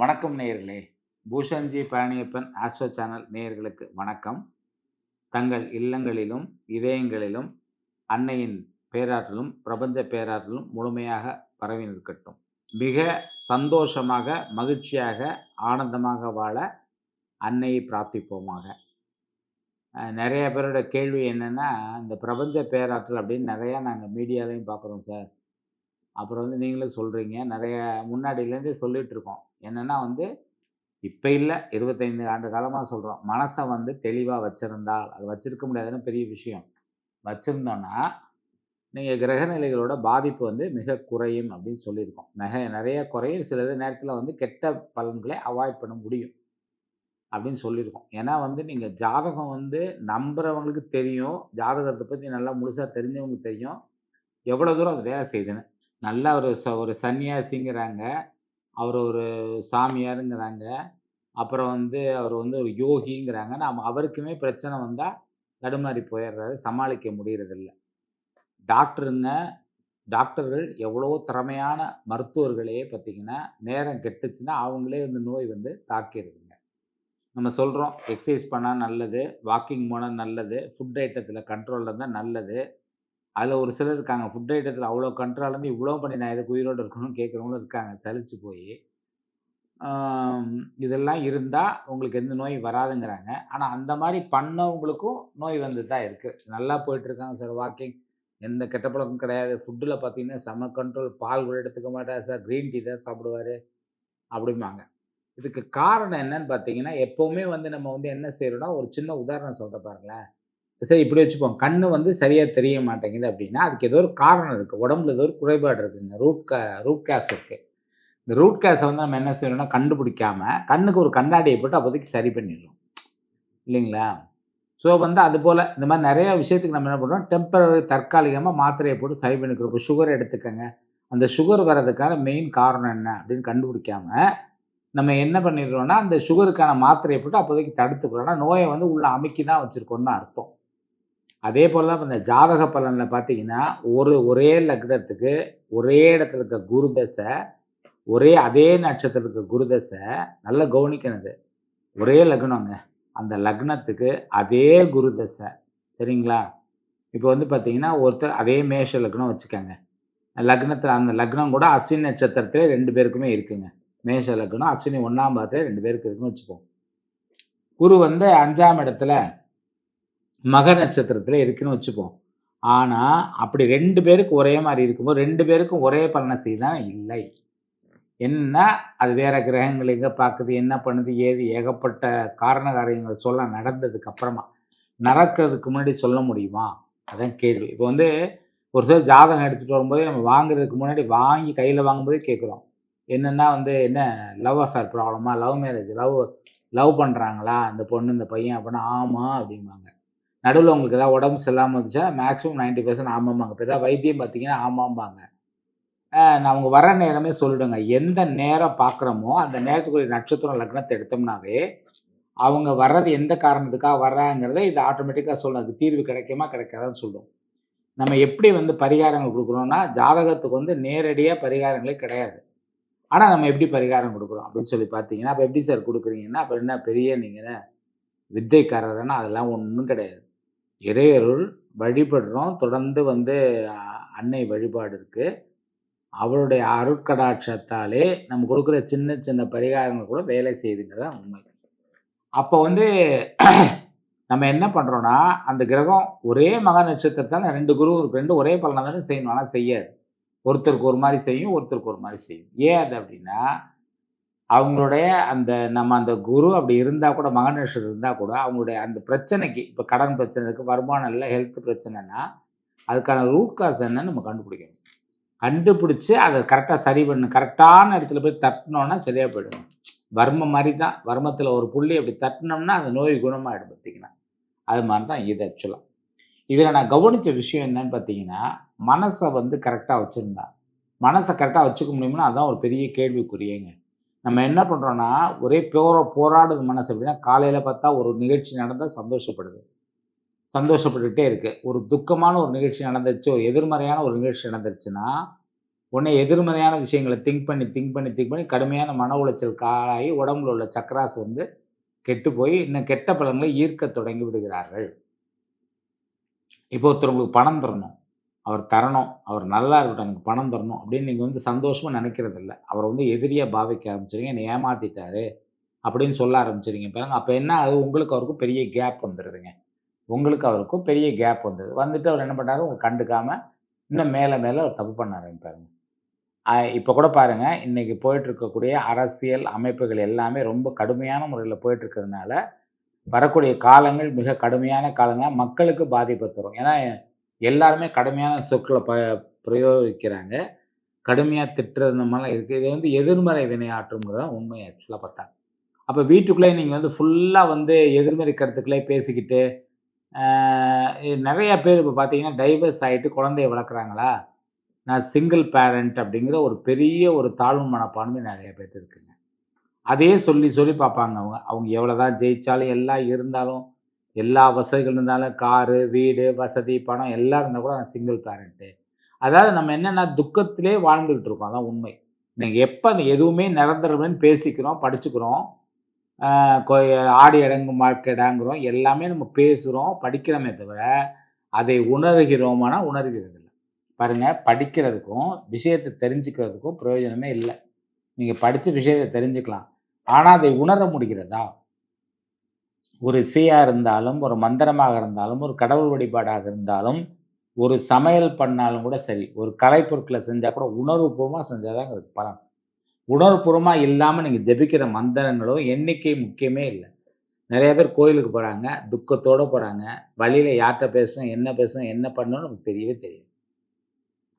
வணக்கம் நேயர்களே. பூஷன்ஜி Palaniappan astro channel நேயர்களுக்கு வணக்கம். தங்கள் இல்லங்களிலும் இதயங்களிலும் அன்னையின் பேராற்றலும் பிரபஞ்ச பேராற்றலும் முழுமையாக பரவி நிற்கட்டும். மிக சந்தோஷமாக மகிழ்ச்சியாக ஆனந்தமாக வாழ அன்னையை பிரார்த்திப்போமாக. நிறைய பேரோட கேள்வி என்னென்னா இந்த பிரபஞ்ச பேராற்றல் அப்படின்னு நிறையா நாங்கள் மீடியாலையும் பார்க்குறோம் சார். அப்புறம் வந்து நீங்களும் சொல்கிறீங்க நிறைய முன்னாடியிலேருந்தே சொல்லிகிட்ருக்கோம் என்னென்னா வந்து இப்போ இல்லை இருபத்தைந்து ஆண்டு காலமாக சொல்கிறோம் மனசை வந்து தெளிவாக வச்சுருந்தால் அது வச்சுருக்க முடியாதுன்னு பெரிய விஷயம். வச்சுருந்தோன்னா நீங்கள் கிரகநிலைகளோட பாதிப்பு வந்து மிக குறையும் அப்படின்னு சொல்லியிருக்கோம். மிக நிறைய குறையும். சில நேரத்தில் வந்து கெட்ட பலன்களை அவாய்ட் பண்ண முடியும் அப்படின்னு சொல்லியிருக்கோம். ஏன்னா வந்து நீங்கள் ஜாதகம் வந்து நம்புகிறவங்களுக்கு தெரியும். ஜாதகத்தை பற்றி நல்லா முழுசாக தெரிஞ்சவங்களுக்கு தெரியும். எவ்வளோ தூரம் அது வேலை செய்யுதுன்னு. நல்லா ஒரு ச ஒரு சன்னியாசிங்கிறாங்க. அவர் ஒரு சாமியாருங்கிறாங்க. அப்புறம் வந்து அவர் வந்து ஒரு யோகிங்கிறாங்க. நாம் அவருக்குமே பிரச்சனை வந்தால் தடுமாறி போயிடுறாரு சமாளிக்க முடியறதில்ல. டாக்டருங்க டாக்டர்கள் எவ்வளோ திறமையான மருத்துவர்களையே பார்த்திங்கன்னா நேரம் கெட்டுச்சுன்னா அவங்களே வந்து நோய் வந்து தாக்கிடுதுங்க நம்ம சொல்கிறோம் எக்ஸசைஸ் பண்ணால் நல்லது வாக்கிங் போனால் நல்லது ஃபுட் ஐட்டத்தில் கண்ட்ரோலில் இருந்தால் நல்லது. அதில் ஒரு சிலர் இருக்காங்க. ஃபுட் ஐட்டத்தில் அவ்வளோ கண்ட்ராலேருந்து இவ்வளோ பண்ணி நான் எதுக்கு உயிரோடு இருக்கணும்னு கேட்குறவங்களும் இருக்காங்க. சலிச்சு போய். இதெல்லாம் இருந்தால் உங்களுக்கு எந்த நோய் வராதுங்கிறாங்க. ஆனால் அந்த மாதிரி பண்ணவங்களுக்கும் நோய் வந்து தான் இருக்குது நல்லா போயிட்டுருக்காங்க சார் வாக்கிங் எந்த கெட்ட பழக்கம் கிடையாது. ஃபுட்டில் பார்த்தீங்கன்னா செம கண்ட்ரோல் பால் கூட எடுத்துக்க மாட்டார் சார். க்ரீன் டீ தான் சாப்பிடுவார் அப்படிம்பாங்க. இதுக்கு காரணம் என்னன்னு பார்த்தீங்கன்னா எப்போவுமே வந்து நம்ம வந்து என்ன செய்கிறோம்னா ஒரு சின்ன உதாரணம் சொல்கிற பாருங்களேன். சரி இப்படி வச்சுப்போம். கண்ணு வந்து சரியாக தெரிய மாட்டேங்குது அப்படின்னா அதுக்கு ஏதோ ஒரு காரணம் இருக்குது உடம்புல ஏதோ ஒரு குறைபாடு இருக்குதுங்க ரூட் கா ரூட் கேஸ் இருக்குது இந்த ரூட் கேஸை வந்து நம்ம என்ன செய்யணும்னா கண்டுபிடிக்காம கண்ணுக்கு ஒரு கண்ணாடியை போட்டு அப்போதைக்கு சரி பண்ணிடுறோம் இல்லைங்களா? ஸோ வந்து அது போல் இந்த மாதிரி நிறையா விஷயத்துக்கு நம்ம என்ன பண்ணுறோம்? டெம்பரரி தற்காலிகமாக மாத்திரையை போட்டு சரி பண்ணிக்கிறோம். இப்போ சுகர் எடுத்துக்கோங்க. அந்த சுகர் வர்றதுக்கான மெயின் காரணம் என்ன அப்படின்னு கண்டுபிடிக்காம நம்ம என்ன பண்ணிடுறோம்னா அந்த சுகருக்கான மாத்திரையை போட்டு அப்போதைக்கு தடுத்துக்கிறோம்னா நோயை வந்து உள்ள அமைக்கி தான் வச்சுருக்கோம்னு தான் அர்த்தம். அதே போல் தான் இந்த ஜாதக பலனில் பார்த்தீங்கன்னா ஒரு ஒரே லக்னத்துக்கு ஒரே இடத்துல இருக்க குருதசை ஒரே அதே நட்சத்திரம் இருக்க குருதசை நல்லா கவனிக்கணுது ஒரே லக்னங்க அந்த லக்னத்துக்கு அதே குருதசை சரிங்களா? இப்போ வந்து பார்த்தீங்கன்னா ஒருத்தர் அதே மேஷ லக்னம் வச்சுக்கோங்க. லக்னத்தில் அந்த லக்னம் கூட அஸ்வினி நட்சத்திரத்திலே ரெண்டு பேருக்குமே இருக்குங்க. மேஷ லக்னம் அஸ்வினி ஒன்றாம் பாதத்தில் ரெண்டு பேருக்கு இருக்குன்னு வச்சுப்போம். குரு வந்து அஞ்சாம் இடத்துல மக நட்சத்திரத்தில் இருக்குன்னு வச்சுப்போம். ஆனால் அப்படி ரெண்டு பேருக்கு ஒரே மாதிரி இருக்கும்போது ரெண்டு பேருக்கும் ஒரே பலனை செய்தான் இல்லை. என்ன? அது வேற கிரகங்கள் எங்கே பார்க்குது? என்ன பண்ணுது? ஏது? ஏகப்பட்ட காரண காரியங்கள் சொல்ல நடந்ததுக்கு அப்புறமா நடக்கிறதுக்கு முன்னாடி சொல்ல முடியுமா? அதான் கேள்வி. இப்போ வந்து ஒரு சில ஜாதகம் எடுத்துகிட்டு வரும்போதே நம்ம வாங்குறதுக்கு முன்னாடி வாங்கி கையில் வாங்கும்போதே கேட்குறோம். என்னென்னா வந்து என்ன? லவ் அஃபேர் ப்ராப்ளமா லவ் மேரேஜ் லவ் லவ் பண்ணுறாங்களா இந்த பொண்ணு இந்த பையன் அப்படின்னா ஆமாம் அப்படிம்பாங்க. நடுவில் உங்களுக்கு ஏதாவது உடம்பு சரியில்லாமல் இருந்துச்சா மேக்ஸிமம் நைன்ட்டி பர்சன்ட் ஆமாம்பாங்க. இப்போ ஏதாவது வைத்தியம் பார்த்தீங்கன்னா ஆமாம்பாங்க. நான் அவங்க வர நேரமே சொல்லிடுங்க. எந்த நேரம் பார்க்குறோமோ அந்த நேரத்துக்குரிய நட்சத்திரம் லக்னத்தை எடுத்தோம்னாவே அவங்க வர்றது எந்த காரணத்துக்காக வர்றாங்கிறத இது ஆட்டோமேட்டிக்காக சொல்லும். அதுக்கு தீர்வு கிடைக்குமா கிடைக்காதான்னு சொல்லும். நம்ம எப்படி வந்து பரிகாரங்கள் கொடுக்குறோம்னா ஜாதகத்துக்கு வந்து நேரடியாக பரிகாரங்களே கிடையாது. ஆனால் நம்ம எப்படி பரிகாரம் கொடுக்குறோம் அப்படின்னு சொல்லி பார்த்தீங்கன்னா அப்போ எப்படி சார் கொடுக்குறீங்கன்னா அப்போ என்ன பெரிய நீங்கள் வித்தைக்காரர்னா அதெல்லாம் ஒன்றும் கிடையாது. இறையருள் வழிபடுறோம். தொடர்ந்து வந்து அன்னை வழிபாடு இருக்குது அவளுடைய அருட்கடாட்சத்தாலே நம்ம கொடுக்குற சின்ன சின்ன பரிகாரங்கள் கூட வேலை செய்யுதுங்கிறத உண்மை. அப்போ வந்து நம்ம என்ன பண்ணுறோன்னா அந்த கிரகம் ஒரே மக நட்சத்திரத்தால் ரெண்டு குரு ரெண்டு ஒரே பலனை தானே செய்யணும். ஆனால் செய்யாது. ஒருத்தருக்கு ஒரு மாதிரி செய்யும் ஒருத்தருக்கு ஒரு மாதிரி செய்யும். ஏன் அது அப்படின்னா அவங்களுடைய அந்த நம்ம அந்த குரு அப்படி இருந்தால் கூட மக இருந்தால் கூட அவங்களுடைய அந்த பிரச்சனைக்கு இப்போ கடன் பிரச்சனை இருக்குது வருமானம் இல்லை ஹெல்த் பிரச்சனைனா அதுக்கான ரூட் காஸ் என்னன்னு நம்ம கண்டுபிடிக்கணும். கண்டுபிடிச்சி அதை கரெக்டாக சரி பண்ணணும் கரெக்டான இடத்துல போய் தட்டினோன்னா சரியாக போயிடும். வர்மம் மாதிரி தான் வர்மத்தில் ஒரு புள்ளி அப்படி தட்டினோம்னா அந்த நோய் குணமாகிடும் பார்த்தீங்கன்னா. அது மாதிரி தான் இது ஆக்சுவலாக இதில் நான் கவனித்த விஷயம் என்னன்னு பார்த்தீங்கன்னா மனசை வந்து கரெக்டாக வச்சுருந்தா. மனசை கரெக்டாக வச்சுக்க முடியும்னா அதான் ஒரு பெரிய கேள்விக்குரியங்க நம்ம என்ன பண்ணுறோன்னா ஒரே போர போராடுது மனசு அப்படின்னா காலையில் பார்த்தா ஒரு நிகழ்ச்சி நடந்தால் சந்தோஷப்படுது சந்தோஷப்பட்டுகிட்டே இருக்குது ஒரு துக்கமான ஒரு நிகழ்ச்சி நடந்துச்சு ஒரு எதிர்மறையான ஒரு நிகழ்ச்சி நடந்துருச்சுன்னா உடனே எதிர்மறையான விஷயங்களை திங்க் பண்ணி, திங்க் பண்ணி, திங்க் பண்ணி கடுமையான மன உளைச்சல் காலாகி உடம்புல உள்ள சக்கராசு வந்து கெட்டு போய் இன்னும் கெட்ட பலன்களை ஈர்க்க தொடங்கி விடுகிறார்கள். இப்போ ஒருத்தர் உங்களுக்கு பணம் தரணும். அவர் தரணும். அவர் நல்லா இருக்கட்டும். எனக்கு பணம் தரணும் அப்படின்னு நீங்கள் வந்து சந்தோஷமா நினைக்கிறதில்ல. அவரை வந்து எதிரியாக பாவிக்க ஆரம்பிச்சிருங்க என்னை ஏமாத்திட்டாரு அப்படின்னு சொல்ல ஆரம்பிச்சிருங்க பாருங்க. அப்போ என்ன அது உங்களுக்கு அவருக்கும் பெரிய கேப் வந்துடுதுங்க உங்களுக்கு அவருக்கும் பெரிய கேப் வந்தது. வந்துட்டு அவர் என்ன பண்ணாரு, உங்கள கண்டுக்காமல் இன்னும் மேலே மேலே அவர் தப்பு பண்ண ஆரம்பிப்பாருங்க. இப்போ கூட பாருங்க, இன்னைக்கு போயிட்டு இருக்கக்கூடிய அரசியல் அமைப்புகள் எல்லாமே ரொம்ப கடுமையான முறையில் போயிட்டுருக்கிறதுனால வரக்கூடிய காலங்கள் மிக கடுமையான காலங்களாக மக்களுக்கு பாதிப்பு தரும். ஏன்னா, எல்லாருமே கடுமையான சொற்களை ப பிரயோகிக்கிறாங்க. கடுமையாக திட்டுறது இந்த இருக்குது இருக்கு. இது வந்து எதிர்மறை வினையாற்றும்ங்கிறது தான் உண்மை ஆக்சுவலாக பார்த்தா. அப்போ வீட்டுக்குள்ளேயே நீங்கள் வந்து ஃபுல்லாக வந்து எதிர்மறை கருத்துக்களே பேசிக்கிட்டு, நிறையா பேர் இப்போ பார்த்தீங்கன்னா, டைவர்ஸ் ஆகிட்டு குழந்தைய வளர்க்குறாங்களா? நான் சிங்கிள் பேரண்ட் அப்படிங்கிற ஒரு பெரிய ஒரு தாழ்வு மனப்பான்மை நிறைய பேர் இருக்குங்க. அதையே சொல்லி சொல்லி பார்ப்பாங்க அவங்க. அவங்க எவ்வளோ தான் ஜெயித்தாலும் எல்லாம் இருந்தாலும், எல்லா வசதிகள் இருந்தாலும், காரு, வீடு, வசதி, பணம் எல்லாம் இருந்தால் கூட நான் சிங்கிள் பேரண்ட்டு. அதாவது நம்ம என்னென்னா துக்கத்திலே வாழ்ந்துக்கிட்டு இருக்கோம். அதான் உண்மை. நீங்கள் எப்போ அந்த எதுவுமே நிரந்தரம்னு பேசிக்கிறோம், படிச்சுக்கிறோம். அ ஆடி அடங்கும் வாழ்க்கைடாங்கிறோம். எல்லாமே நம்ம பேசுகிறோம் படிக்கிறோமே தவிர, அதை உணர்கிறோமானா உணர்கிறதில்லை பாருங்கள் படிக்கிறதுக்கும், விஷயத்த தெரிஞ்சுக்கிறதுக்கும் பிரயோஜனமே இல்லை நீங்கள் படித்து விஷயத்த தெரிஞ்சுக்கலாம். ஆனால் அதை உணர முடிகிறதா? ஒரு இசையாக இருந்தாலும், ஒரு மந்திரமாக இருந்தாலும், ஒரு கடவுள் வழிபாடாக இருந்தாலும், ஒரு சமையல் பண்ணாலும் கூட சரி, ஒரு கலைப்பொருட்களை செஞ்சால் கூட உணர்வுபூர்வமாக செஞ்சால் தான் அதுக்கு பலன். உணர்வுபூர்வமாக இல்லாமல் நீங்கள் ஜெபிக்கிற மந்திரங்களோ எண்ணிக்கை முக்கியமே இல்லை நிறைய பேர் கோயிலுக்கு போகிறாங்க துக்கத்தோடு போகிறாங்க வழியில் யார்கிட்ட பேசணும், என்ன பேசணும், என்ன பண்ணணும்னு நமக்கு தெரியவே தெரியாது.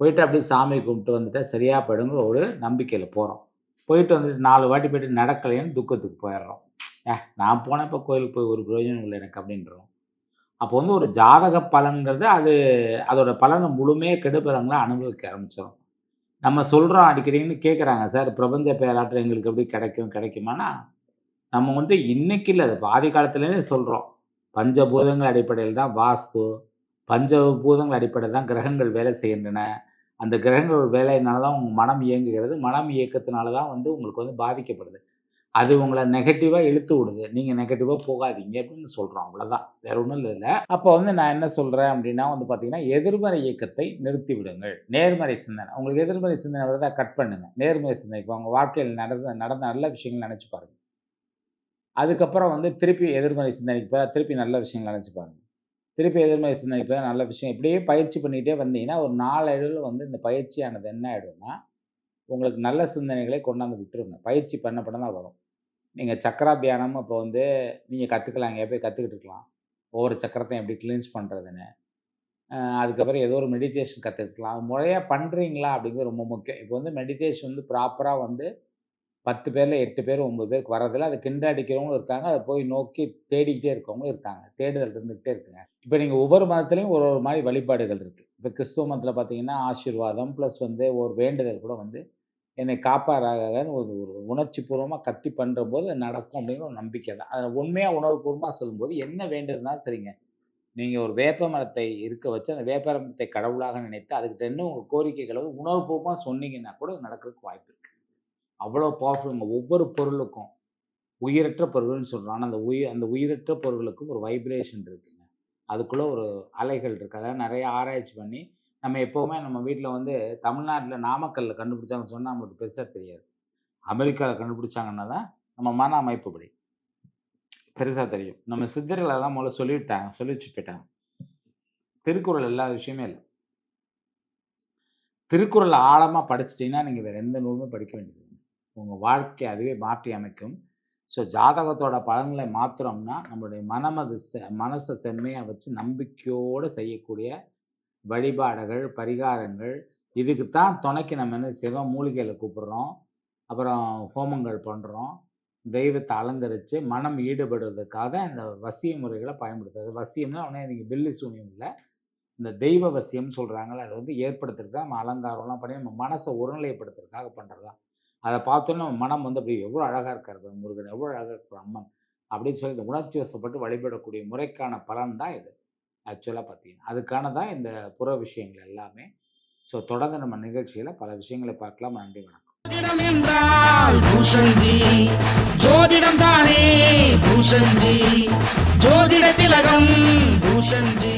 போயிட்டு அப்படியே சாமி கும்பிட்டு வந்துட்டா சரியாக போயிடுங்கிற ஒரு நம்பிக்கையில் போகிறோம் போயிட்டு வந்துட்டு நாலு வாட்டி போயிட்டு நடக்கலைன்னு துக்கத்துக்கு போயிடுறோம். "ஏ நான் போனப்ப கோயிலுக்கு போய் ஒரு பிரயோஜனம் இல்ல எனக்கு" அப்படின்றோம். அப்போ வந்து ஒரு ஜாதக பலன்கிறது அது அதோட பலன முழுமையா கெடுபலங்களா அனுபவிக்க ஆரம்பிச்சிரும். நம்ம சொல்றோம் அடிக்கடின்னு கேட்குறாங்க, "சார் பிரபஞ்ச பேராற்றல் எங்களுக்கு எப்படி கிடைக்கும், கிடைக்குமான்னா?" நம்ம வந்து இன்னைக்கு இல்ல, அது ஆதி காலத்துலேருந்தே சொல்றோம். பஞ்சபூதங்கள் அடிப்படையில் தான் வாஸ்து, பஞ்சபூதங்கள் அடிப்படையில் தான் கிரகங்கள் வேலை செய்கின்றன. அந்த கிரகங்கள் வேலையினால தான் உங்க மனம் இயங்குகிறது. மனம் இயக்கத்தினால தான் வந்து உங்களுக்கு வந்து பாதிக்கப்படுது. அது உங்களை நெகட்டிவாக இழுத்து விடுது. நீங்கள் நெகட்டிவாக போகாதீங்க அப்படின்னு சொல்கிறோம் அவ்வளோதான். வேற ஒன்றும் இல்லை அப்போ வந்து நான் என்ன சொல்கிறேன் அப்படின்னா வந்து பார்த்தீங்கன்னா, எதிர்மறை இயக்கத்தை நிறுத்தி விடுங்கள். நேர்மறை சிந்தனை. உங்களுக்கு எதிர்மறை சிந்தனை வருதா கட் பண்ணுங்க. நேர்மறை சிந்தனை இப்போ உங்கள் வாழ்க்கையில் நடந்த நடந்த நல்ல விஷயங்கள் நினச்சி பாருங்கள் அதுக்கப்புறம் வந்து திருப்பி எதிர்மறை சிந்தனைக்கு போய் திருப்பி நல்ல விஷயங்கள் நினச்சி பாருங்கள் திருப்பி எதிர்மறை சிந்தனைக்கு போய் நல்ல விஷயம் இப்படியே பயிற்சி பண்ணிகிட்டே வந்தீங்கன்னா, ஒரு நாளடைவுல வந்து இந்த பயிற்சியானது என்ன ஆகிடும்னா உங்களுக்கு நல்ல சிந்தனைகளை கொண்டாந்து விட்டுருங்க. பயிற்சி பண்ண பண்ண தான் வரும். நீங்கள் சக்கரா தியானம் இப்போ வந்து நீங்கள் கற்றுக்கலாம் எங்கேயா போய் கத்துக்கிட்டு இருக்கலாம். ஒவ்வொரு சக்கரத்தையும் எப்படி கிளீன்ஸ் பண்ணுறதுன்னு அதுக்கப்புறம் ஏதோ ஒரு மெடிடேஷன் கற்றுக்கலாம் அது முறையாக பண்ணுறீங்களா அப்படிங்கிறது ரொம்ப முக்கியம். இப்போ வந்து மெடிடேஷன் வந்து ப்ராப்பராக வந்து பத்து பேரில் எட்டு பேர் ஒம்பது பேருக்கு வரதில்ல. அதை கிண்ட அடிக்கிறவங்களும் இருக்காங்க. அதை போய் நோக்கி தேடிக்கிட்டே இருக்கவங்களும் இருக்காங்க. தேடுதல் இருந்துக்கிட்டே இருக்குங்க. இப்போ நீங்கள் ஒவ்வொரு மதத்துலேயும் ஒரு ஒரு மாதிரி வழிபாடுகள் இருக்குது இப்போ கிறிஸ்துவ மதத்தில் பார்த்தீங்கன்னா, ஆசீர்வாதம் ப்ளஸ் வந்து ஒரு வேண்டுதல் கூட வந்து என்னை காப்பாராகன்னு ஒரு ஒரு உணர்ச்சிபூர்வமா கத்தி பண்றபோது நடக்கும் அப்படிங்கிற ஒரு நம்பிக்கை தான். அதை உண்மையாக உணர்வுபூர்வமாக சொல்லும்போது என்ன வேண்டியிருந்தாலும் சரிங்க. நீங்கள் ஒரு வேப்ப மரத்தை இருக்க வச்சு, அந்த வேப்ப மரத்தை கடவுளாக நினைத்து, அதுக்கிட்ட இன்னும் உங்கள் கோரிக்கைகளை உணர்வுபூர்வமாக சொன்னீங்கன்னா கூட நடக்கிறதுக்கு வாய்ப்பு இருக்குது அவ்வளோ பவர்ஃபுல்லுங்க ஒவ்வொரு பொருளுக்கும் உயிரற்ற பொருள்னு சொல்கிறோம் அந்த உயிர் அந்த உயிரற்ற பொருளுக்கும் ஒரு வைப்ரேஷன் இருக்குங்க. அதுக்குள்ளே ஒரு அலைகள் இருக்குது அதெல்லாம் நிறைய ஆராய்ச்சி பண்ணி, நம்ம எப்போவுமே நம்ம வீட்டில் வந்து தமிழ்நாட்டில் நாமக்கல்லில் கண்டுபிடிச்சாங்கன்னு சொன்னால் நமக்கு பெருசாக தெரியாது. அமெரிக்காவில் கண்டுபிடிச்சாங்கன்னா தான் நம்ம மன அமைப்புப்படி பெருசாக தெரியும். நம்ம சித்தர்களை தான் முதல்ல சொல்லிவிட்டாங்க சொல்லி வச்சு போயிட்டாங்க. திருக்குறள் எல்லா விஷயமே இல்லை திருக்குறள் ஆழமாக படிச்சிட்டிங்கன்னா நீங்கள் வேறு எந்த நூலுமே படிக்க வேண்டியது உங்கள் வாழ்க்கை அதுவே மாற்றி அமைக்கும். ஸோ ஜாதகத்தோட பலன்களை மாற்றுறோம்னா நம்மளுடைய மனம் அது செ மனசை செம்மையாக வச்சு நம்பிக்கையோடு செய்யக்கூடிய வழிபாடுகள், பரிகாரங்கள், இதுக்கு தான் துணைக்கு நம்ம என்ன செய்றோம், மூலிகையில் கூப்பிடுறோம். அப்புறம் ஹோமங்கள் பண்ணுறோம் தெய்வத்தை அலங்கரித்து மனம் ஈடுபடுவதற்காக இந்த வசிய முறைகளை பயன்படுத்துறது. வசியம்னா உடனே நீங்கள் பில்லி சூனியம் இல்லை இந்த தெய்வ வசியம்னு சொல்கிறாங்களே அதை வந்து ஏற்படுத்துறதுக்கு தான் நம்ம அலங்காரம்லாம் பண்ணி நம்ம மனசை ஒருநிலைப்படுத்துறதுக்காக பண்ணுறது தான். அதை பார்த்தோனே நம்ம மனம் வந்து அப்படியே எவ்வளோ அழகாக இருக்காரு முருகன், எவ்வளோ அழகாக இருக்கிற அம்மன். அப்படின்னு சொல்லி இந்த உணர்ச்சி வசப்பட்டு வழிபடக்கூடிய முறைக்கான பலன் தான் இது. ஆக்சுவலா பார்த்தீங்கன்னா. அதுக்கான தான் இந்த புற விஷயங்கள் எல்லாமே. ஸோ தொடர்ந்து நம்ம நிகழ்ச்சியில் பல விஷயங்களை பார்க்கலாம் நன்றி வணக்கம் ஜோதிடம் என்றால் பூஷன்ஜி ஜோதிடம் தானே பூஷன்ஜி ஜோதிட திலகம் பூஷன்ஜி